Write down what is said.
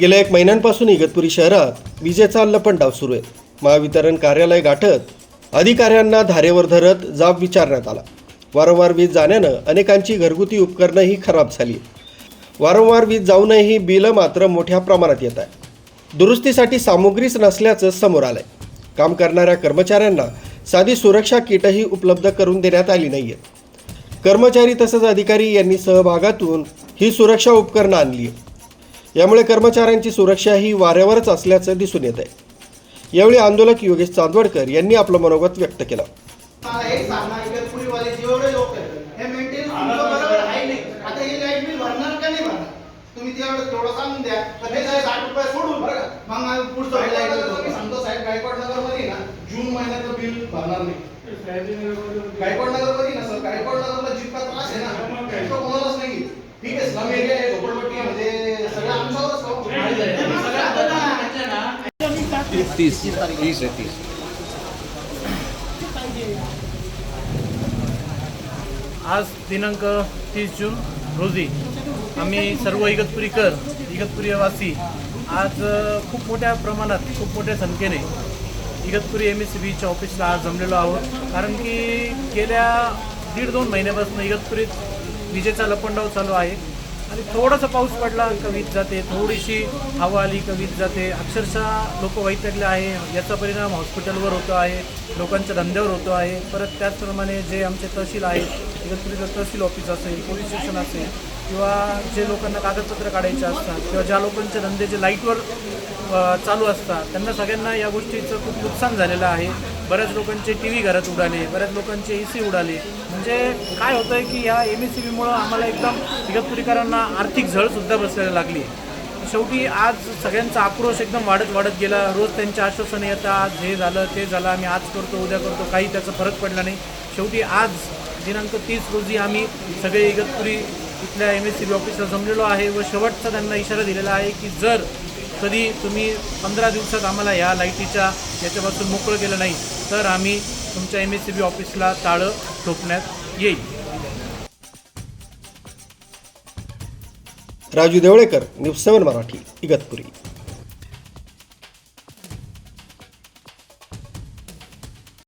गेल्या एक महिन्यांपासून इगतपुरी शहरात विजेचा लपंडाव सुरू आहे. महावितरण कार्यालय गाठत अधिकाऱ्यांना धारेवर धरत जाब विचारण्यात आला. वारंवार वीज जाण्यानं अनेकांची घरगुती उपकरणंही खराब झाली. वारंवार वीज जाऊनही बिलं मात्र मोठ्या प्रमाणात येत आहे दुरुस्तीसाठी सामुग्रीच नसल्याचं समोर आलंय. काम करणाऱ्या कर्मचाऱ्यांना साधी सुरक्षा किटही उपलब्ध करून देण्यात आली नाही आहेत कर्मचारी तसंच अधिकारी यांनी सहभागातून ही सुरक्षा उपकरणं आणली यामुळे कर्मचाऱ्यांची सुरक्षा ही वाऱ्यावरच असल्याचं दिसून येत आहे. यावेळी आंदोलक योगेश चांदवडकर यांनी आपलं मनोगत व्यक्त केलं. मला एक सांगा इगतपुरीवाले जेवढे लोक आहेत ना सर गायकवाड नगरला जितका तीस तीस आहे तीस. आज दिनांक तीस जून रोजी आम्ही सर्व इगतपुरीकर इगतपुरीवासी आज खूप मोठ्या प्रमाणात खूप मोठ्या संख्येने इगतपुरी एम एस सी बीच्या ऑफिसला आज जमलेलो आहोत. कारण की गेल्या दीड दोन महिन्यापासून इगतपुरीत विजेचा लपंडाव चालू आहे. आणि थोडासा पाऊस पडला का वीज जाते. थोडीशी हवा आली का वीज जाते. अक्षरशः लोक वैतागले आहे. याचा परिणाम हॉस्पिटलवर होतो आहे. लोकांच्या धंद्यावर होतो आहे. परत त्याचप्रमाणे जे आमचे तहसील आहेत एकत्रित तहसील ऑफिस असेल पोलीस स्टेशन असेल किंवा जे लोकांना कागदपत्र काढायचे असतात किंवा ज्या लोकांचे धंदे जे लाईटवर चालू असतात त्यांना सगळ्यांना या गोष्टीचं खूप नुकसान झालेलं आहे. बऱ्याच लोकांचे टी व्ही घरात उडाले बऱ्याच लोकांचे ए सी उडाले. म्हणजे काय होतं आहे की ह्या एम एस सी बीमुळं आम्हाला एकदम इगतपुरीकरांना आर्थिक झळसुद्धा बसायला लागली. शेवटी आज सगळ्यांचा आक्रोश एकदम वाढत वाढत गेला. रोज त्यांचे आश्वासनं येतात आज हे झालं ते झालं आम्ही आज करतो उद्या करतो काही त्याचा फरक पडला नाही. शेवटी आज दिनांक तीस रोजी आम्ही सगळे इगतपुरी इथल्या एम एस सी बी ऑफिसला जमलेलो आहे व शेवटचा त्यांना इशारा दिलेला आहे की जर कधी तुम्ही पंधरा दिवसात आम्हाला ह्या लाईटीच्या याच्यापासून मोकळं केलं नाही तर आम्ही तुमच्या एम एस सी बी ऑफिसला ताळं ठोकण्यात येईल. Raju Deolekar news seven Marathi Igatpuri.